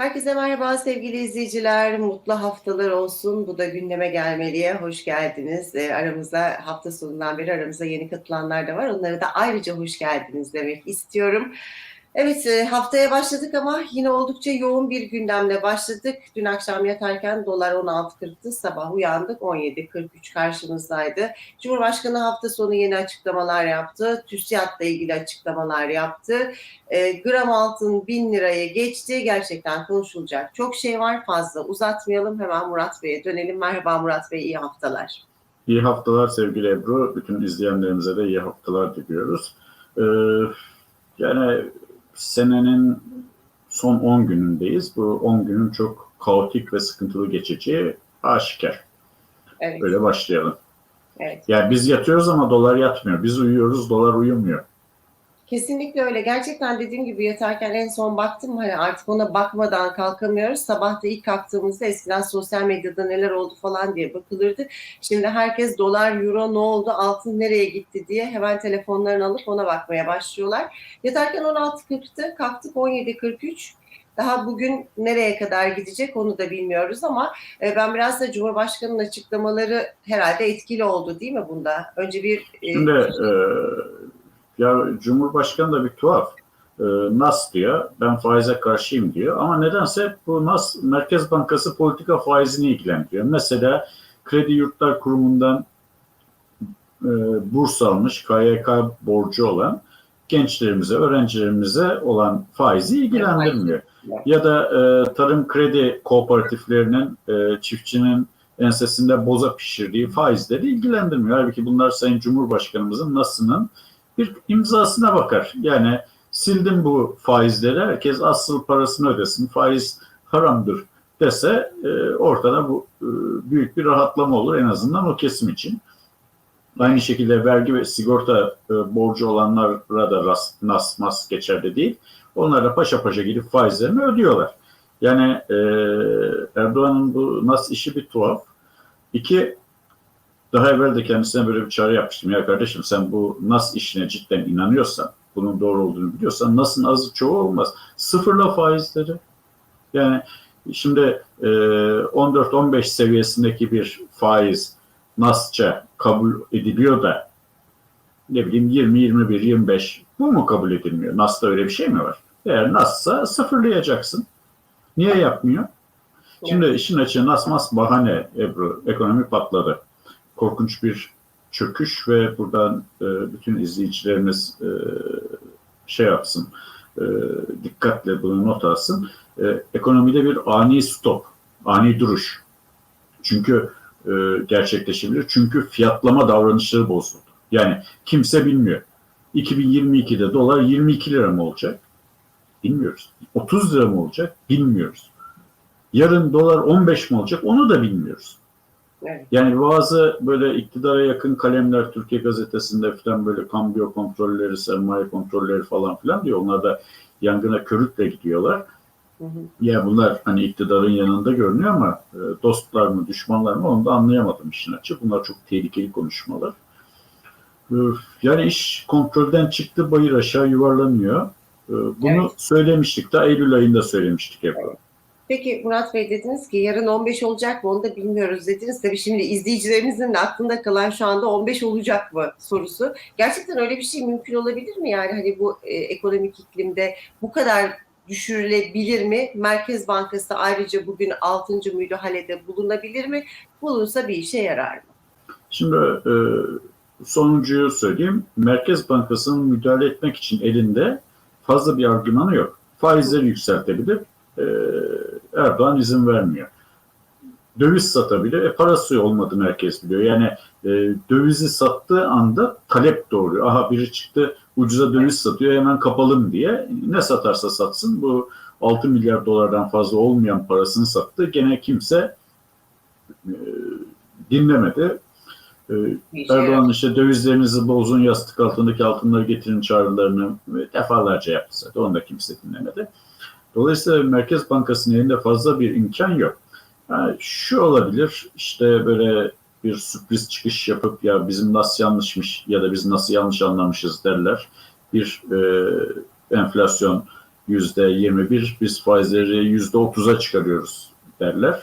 Herkese merhaba sevgili izleyiciler. Mutlu haftalar olsun. Bu da gündeme gelmeliye. Hoş geldiniz. E, aramıza hafta sonundan beri aramıza yeni katılanlar da var. Onlara da ayrıca hoş geldiniz demek istiyorum. Evet e, haftaya başladık ama yine oldukça yoğun bir gündemle başladık. Dün akşam yatarken dolar 16.40'tı. Sabah uyandık 17.43 karşımızdaydı. Cumhurbaşkanı hafta sonu yeni açıklamalar yaptı. TÜSİAD'la ilgili açıklamalar yaptı. E, gram altın 1000 liraya geçti. Gerçekten konuşulacak çok şey var. Fazla uzatmayalım. Hemen Murat Bey'e dönelim. Merhaba Murat Bey, iyi haftalar. İyi haftalar sevgili Ebru. Bütün izleyenlerimize de iyi haftalar diliyoruz. Ee, yani senenin son 10 günündeyiz. Bu 10 günün çok kaotik ve sıkıntılı geçeceği aşikar. Evet. Öyle başlayalım. Evet. Yani biz yatıyoruz ama dolar yatmıyor. Biz uyuyoruz, dolar uyumuyor. Kesinlikle öyle. Gerçekten dediğim gibi yatarken en son baktım hani artık ona bakmadan kalkamıyoruz. Sabah da ilk kalktığımızda eskiden sosyal medyada neler oldu falan diye bakılırdı. Şimdi herkes dolar, euro ne oldu, altın nereye gitti diye hemen telefonlarını alıp ona bakmaya başlıyorlar. Yatarken 16.40'tı, kalktık 17.43. Daha bugün nereye kadar gidecek onu da bilmiyoruz ama e, ben biraz da Cumhurbaşkanı'nın açıklamaları herhalde etkili oldu değil mi bunda? Önce bir... e, Şimdi e, ya Cumhurbaşkanı da bir tuhaf. E, NAS diyor, ben faize karşıyım diyor. Ama nedense bu NAS Merkez Bankası politika faizini ilgilendiriyor. Mesela Kredi Yurtlar Kurumu'ndan e, burs almış, KYK borcu olan gençlerimize, öğrencilerimize olan faizi ilgilendirmiyor. Ya da e, tarım kredi kooperatiflerinin e, çiftçinin ensesinde boza pişirdiği faizleri ilgilendirmiyor. Halbuki bunlar Sayın Cumhurbaşkanımızın NAS'ının bir imzasına bakar. Yani sildim bu faizleri, herkes asıl parasını ödesin, faiz haramdır dese e, ortada bu e, büyük bir rahatlama olur en azından o kesim için. Aynı şekilde vergi ve sigorta e, borcu olanlara da ras, nas, mas geçerli değil. Onlar da paşa paşa gidip faizlerini ödüyorlar. Yani e, Erdoğan'ın bu nas işi bir tuhaf. İki, daha evvel de kendisine böyle bir çağrı yapmıştım. Ya kardeşim sen bu nas işine cidden inanıyorsan, bunun doğru olduğunu biliyorsan NAS'ın azı çoğu olmaz. Sıfırla faizleri. Yani şimdi e, 14-15 seviyesindeki bir faiz NAS'ça kabul ediliyor da ne bileyim 20, 21, 25 bu mu kabul edilmiyor? NAS'ta öyle bir şey mi var? Eğer NAS'sa sıfırlayacaksın. Niye yapmıyor? Şimdi işin açığı NAS mas bahane Ebru. Ekonomi patladı. Korkunç bir çöküş ve buradan e, bütün izleyicilerimiz e, şey yapsın, e, dikkatle bunu not alsın. E, ekonomide bir ani stop, ani duruş. Çünkü e, gerçekleşebilir. Çünkü fiyatlama davranışları bozuldu. Yani kimse bilmiyor. 2022'de dolar 22 lira mı olacak? Bilmiyoruz. 30 lira mı olacak? Bilmiyoruz. Yarın dolar 15 mi olacak? Onu da bilmiyoruz. Evet. Yani bazı böyle iktidara yakın kalemler Türkiye gazetesinde falan böyle kambiyo kontrolleri, sermaye kontrolleri falan filan diyor. Onlar da yangına körükle gidiyorlar. Hı hı. Ya bunlar hani iktidarın yanında görünüyor ama e, dostlar mı düşmanlar mı onu da anlayamadım işin açığı. Bunlar çok tehlikeli konuşmalar. Yani iş kontrolden çıktı bayır aşağı yuvarlanıyor. E, Bunu Evet. söylemiştik de Eylül ayında söylemiştik hep. Peki Murat Bey dediniz ki yarın 15 olacak mı onu da bilmiyoruz dediniz. Tabii şimdi izleyicilerimizin de aklında kalan şu anda 15 olacak mı sorusu. Gerçekten öyle bir şey mümkün olabilir mi? Yani hani bu e, ekonomik iklimde bu kadar düşürülebilir mi? Merkez Bankası ayrıca bugün 6. müdahalede bulunabilir mi? Bulunsa bir işe yarar mı? Şimdi e, sonuncuyu söyleyeyim. Merkez Bankası'nın müdahale etmek için elinde fazla bir argümanı yok. Faizleri yükseltebilir. E, Erdoğan izin vermiyor. Döviz satabilir. E, parası olmadığını herkes biliyor. Yani e, dövizi sattığı anda talep doğuruyor. Aha biri çıktı ucuza döviz satıyor hemen kapalım diye. Ne satarsa satsın bu 6 milyar dolardan fazla olmayan parasını sattı. Gene kimse e, dinlemedi. E, Erdoğan işte dövizlerinizi bozun yastık altındaki altınları getirin çağrılarını defalarca yaptı zaten. Onu da kimse dinlemedi. Dolayısıyla Merkez Bankası'nın elinde fazla bir imkan yok. Ha, şu olabilir işte böyle bir sürpriz çıkış yapıp ya bizim nasıl yanlışmış ya da biz nasıl yanlış anlamışız derler. Bir e, enflasyon yüzde 21 biz faizleri yüzde 30'a çıkarıyoruz derler.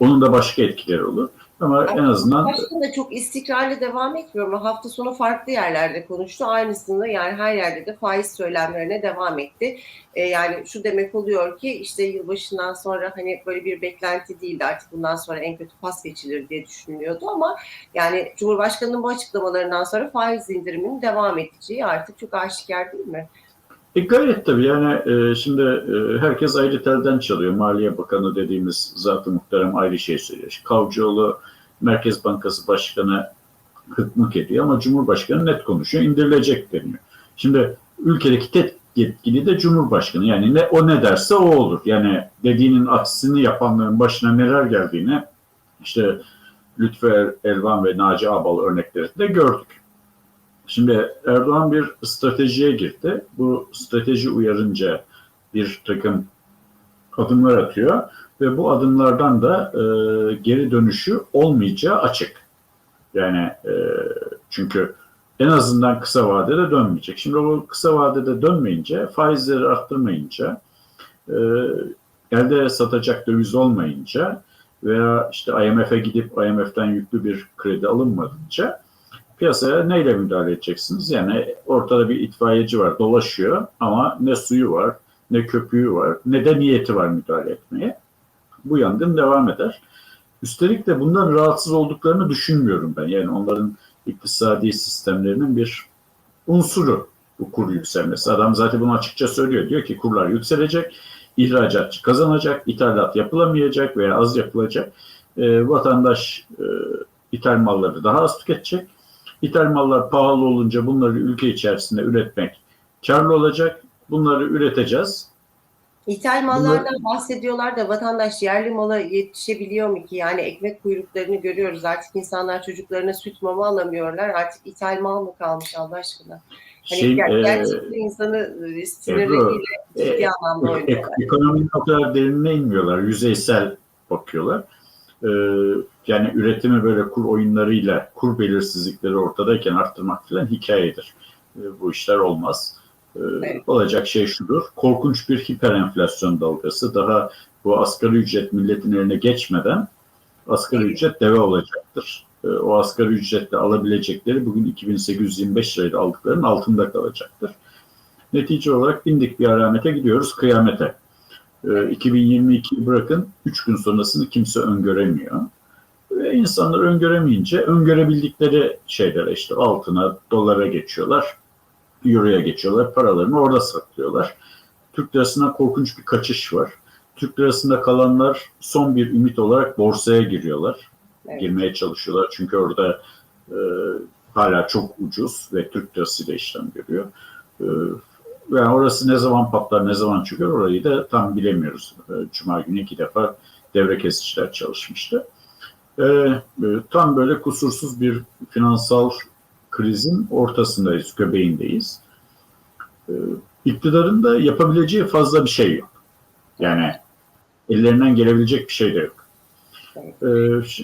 Onun da başka etkileri olur. Ama en azından Başkan da çok istikrarlı devam etmiyor ama hafta sonu farklı yerlerde konuştu. Aynısını yani her yerde de faiz söylemlerine devam etti. Ee, yani şu demek oluyor ki işte yılbaşından sonra hani böyle bir beklenti değildi artık bundan sonra en kötü pas geçilir diye düşünülüyordu ama yani Cumhurbaşkanı'nın bu açıklamalarından sonra faiz indiriminin devam edeceği artık çok aşikar değil mi? E gayet tabii yani e, şimdi e, herkes ayrı telden çalıyor. Maliye Bakanı dediğimiz zatı muhterem ayrı şey söylüyor. Kavcıoğlu Merkez Bankası Başkanı hıkmık ediyor ama Cumhurbaşkanı net konuşuyor. indirilecek deniyor. Şimdi ülkedeki tek yetkili de Cumhurbaşkanı. Yani ne o ne derse o olur. Yani dediğinin aksini yapanların başına neler geldiğini işte Lütfü Er- Elvan ve Naci Abal örneklerinde gördük. Şimdi Erdoğan bir stratejiye girdi. Bu strateji uyarınca bir takım adımlar atıyor ve bu adımlardan da e, geri dönüşü olmayacağı açık. Yani e, çünkü en azından kısa vadede dönmeyecek. Şimdi bu kısa vadede dönmeyince, faizleri arttırmayınca, e, elde satacak döviz olmayınca veya işte IMF'e gidip IMF'den yüklü bir kredi alınmadıkça piyasaya neyle müdahale edeceksiniz? Yani ortada bir itfaiyeci var, dolaşıyor ama ne suyu var, ne köpüğü var, ne de niyeti var müdahale etmeye. Bu yangın devam eder. Üstelik de bundan rahatsız olduklarını düşünmüyorum ben. Yani onların iktisadi sistemlerinin bir unsuru bu kur yükselmesi. Adam zaten bunu açıkça söylüyor. Diyor ki kurlar yükselecek, ihracatçı kazanacak, ithalat yapılamayacak veya az yapılacak. E, vatandaş e, ithal malları daha az tüketecek. İthal mallar pahalı olunca bunları ülke içerisinde üretmek karlı olacak. Bunları üreteceğiz. İthal mallardan bahsediyorlar da vatandaş yerli mala yetişebiliyor mu ki? Yani ekmek kuyruklarını görüyoruz. Artık insanlar çocuklarına süt mama alamıyorlar. Artık ithal mal mı kalmış Allah aşkına? Hani Şey, ger- e, gerçekten insanı e, sinirleriyle ciddi anlamda e- oynuyorlar. e- ekonominin o kadar derinine inmiyorlar. Yüzeysel bakıyorlar. Ee, yani üretimi böyle kur oyunlarıyla, kur belirsizlikleri ortadayken arttırmak falan hikayedir. Ee, bu işler olmaz. Ee, Evet. Olacak şey şudur. Korkunç bir hiperenflasyon dalgası. Daha bu asgari ücret milletin eline geçmeden asgari ücret deve olacaktır. Ee, O asgari ücretle alabilecekleri bugün 2825 lirayla aldıklarının altında kalacaktır. Netice olarak bindik bir alamete gidiyoruz kıyamete. Ee, 2022'yi bırakın 3 gün sonrasını kimse öngöremiyor. Ve insanlar öngöremeyince öngörebildikleri şeylere işte altına, dolara geçiyorlar. Euro'ya geçiyorlar. Paralarını orada saklıyorlar. Türk lirasına korkunç bir kaçış var. Türk lirasında kalanlar son bir ümit olarak borsaya giriyorlar. Evet. Girmeye çalışıyorlar. Çünkü orada e, hala çok ucuz ve Türk lirasıyla işlem görüyor. E, yani orası ne zaman patlar, ne zaman çıkar orayı da tam bilemiyoruz. E, Cuma günü iki defa devre kesiciler çalışmıştı. E, e, tam böyle kusursuz bir finansal krizin ortasındayız, göbeğindeyiz. E, iktidarın da yapabileceği fazla bir şey yok. Yani ellerinden gelebilecek bir şey de yok.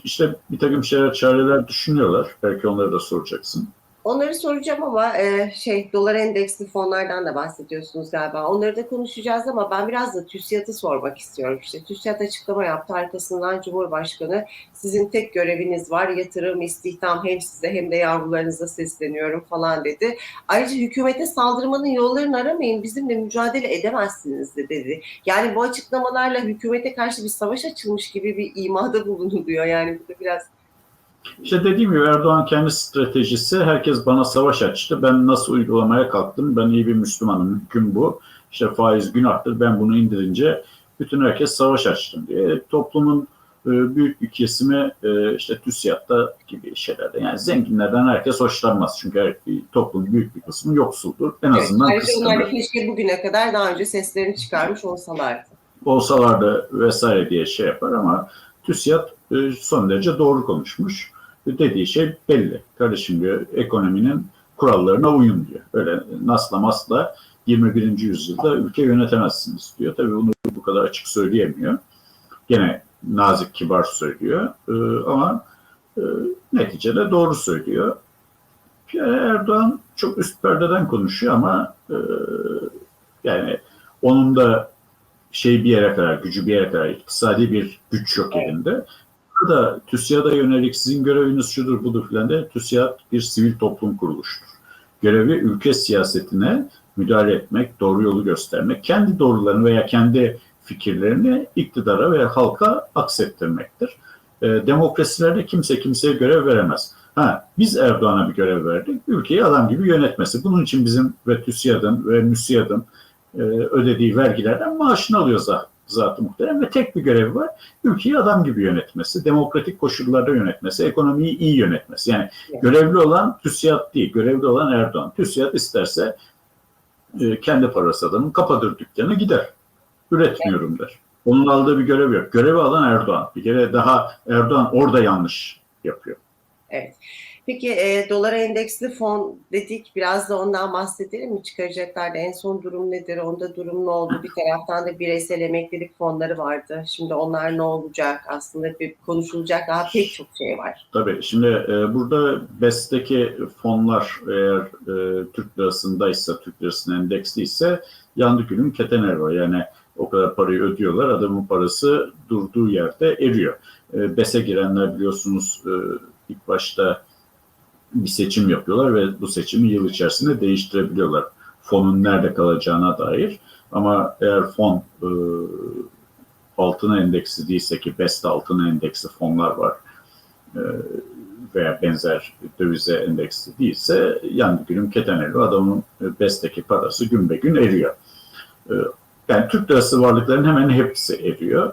İşte bir takım şeyler, çareler düşünüyorlar. Belki onları da soracaksın. Onları soracağım ama e, şey dolar endeksli fonlardan da bahsediyorsunuz galiba. Onları da konuşacağız ama ben biraz da TÜSİAD'ı sormak istiyorum. İşte TÜSİAD açıklama yaptı. Arkasından Cumhurbaşkanı sizin tek göreviniz var yatırım, istihdam hem size hem de yavrularınıza sesleniyorum falan dedi. Ayrıca hükümete saldırmanın yollarını aramayın bizimle mücadele edemezsiniz de dedi. Yani bu açıklamalarla hükümete karşı bir savaş açılmış gibi bir imada bulunuluyor. Yani bu da biraz İşte dediğim gibi Erdoğan kendi stratejisi herkes bana savaş açtı. Ben nasıl uygulamaya kalktım? Ben iyi bir Müslümanım. Hüküm bu. İşte faiz günahtır. Ben bunu indirince bütün herkes savaş açtım diye. Toplumun e, büyük bir kesimi e, işte TÜSİAD'da gibi şeylerde. Yani zenginlerden herkes hoşlanmaz. Çünkü her, toplumun büyük bir kısmı yoksuldur. En Evet, azından ayrıca onlar da kıskanır. keşke bugüne kadar daha önce seslerini çıkarmış olsalardı. olsalardı vesaire diye şey yapar ama TÜSİAD e, son derece doğru konuşmuş. Dediği şey belli. Kardeşim diyor ekonominin kurallarına uyun diyor. Öyle nasla masla 21. yüzyılda ülke yönetemezsiniz diyor. Tabii bunu bu kadar açık söyleyemiyor. Gene nazik kibar söylüyor. E, ama e, neticede doğru söylüyor. Yani Erdoğan çok üst perdeden konuşuyor ama e, yani Onun da şey bir yere kadar, gücü bir yere kadar, iktisadi bir güç yok elinde. Burada TÜSİAD'a yönelik sizin göreviniz şudur budur filan de TÜSİAD bir sivil toplum kuruluştur. Görevi ülke siyasetine müdahale etmek, doğru yolu göstermek, kendi doğrularını veya kendi fikirlerini iktidara veya halka aksettirmektir. E, demokrasilerde kimse kimseye görev veremez. Ha, biz Erdoğan'a bir görev verdik, ülkeyi adam gibi yönetmesi. Bunun için bizim ve TÜSİAD'ın ve MÜSİAD'ın e, ödediği vergilerden maaşını alıyor zat, zat-ı muhterem ve tek bir görevi var. Ülkeyi adam gibi yönetmesi, demokratik koşullarda yönetmesi, ekonomiyi iyi yönetmesi. Yani Evet. görevli olan TÜSİAD değil, görevli olan Erdoğan. TÜSİAD isterse e, kendi parası adamın kapatır dükkanı gider. Üretmiyorum der. Onun aldığı bir görev yok. Görevi alan Erdoğan. Bir kere daha Erdoğan orada yanlış yapıyor. Peki e, dolara endeksli fon dedik. Biraz da ondan bahsedelim mi? Çıkaracaklardı. En son durum nedir? Onda durum ne oldu? Bir taraftan da bireysel emeklilik fonları vardı. Şimdi onlar ne olacak? Aslında bir konuşulacak daha pek çok şey var. Tabii şimdi e, burada BES'teki fonlar eğer e, Türk lirasındaysa, Türk lirasının endeksliyse yandı gülüm ketener var. Yani o kadar parayı ödüyorlar, adamın parası durduğu yerde eriyor. E, BES'e girenler biliyorsunuz e, ilk başta bir seçim yapıyorlar ve bu seçimi yıl içerisinde değiştirebiliyorlar. Fonun nerede kalacağına dair. Ama eğer fon e, altına endeksli değilse ki BES'te altına endeksli fonlar var e, veya benzer dövize endeksli değilse yandı günüm keteneli adamın e, BES'teki parası gün be gün eriyor. E, Yani Türk lirası varlıkların hemen hepsi eriyor.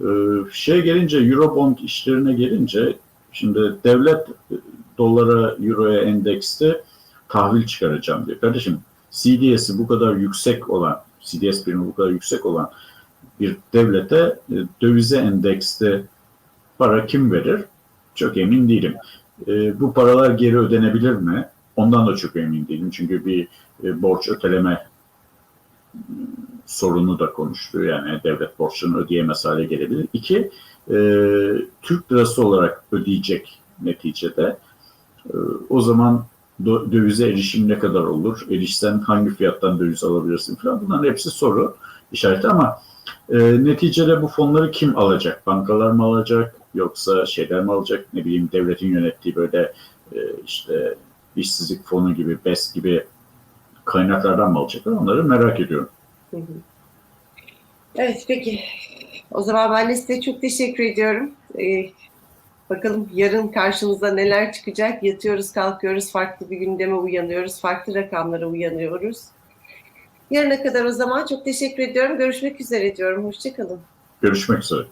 E, Şeye gelince Eurobond işlerine gelince şimdi devlet e, dolara, euroya endeksli tahvil çıkaracağım diyor. Kardeşim CDS'i bu kadar yüksek olan, CDS primi bu kadar yüksek olan bir devlete e, dövize endeksli para kim verir? Çok emin değilim. E, bu paralar geri ödenebilir mi? Ondan da çok emin değilim. Çünkü bir e, borç öteleme m, sorunu da konuştu. Yani devlet borçlarını ödeyemez hale gelebilir. İki, e, Türk lirası olarak ödeyecek neticede. E, o zaman dövize erişim ne kadar olur? Erişsen hangi fiyattan döviz alabilirsin falan. Bunların hepsi soru işareti ama e, neticede bu fonları kim alacak? Bankalar mı alacak? Yoksa şeyler mi alacak? Ne bileyim devletin yönettiği böyle e, işte işsizlik fonu gibi, BES gibi kaynaklardan mı alacaklar? Onları merak ediyorum. Evet peki. O zaman ben de size çok teşekkür ediyorum. Ee, bakalım yarın karşımıza neler çıkacak. Yatıyoruz, kalkıyoruz, farklı bir gündeme uyanıyoruz, farklı rakamlara uyanıyoruz. Yarına kadar o zaman çok teşekkür ediyorum. Görüşmek üzere diyorum. Hoşçakalın. Görüşmek üzere.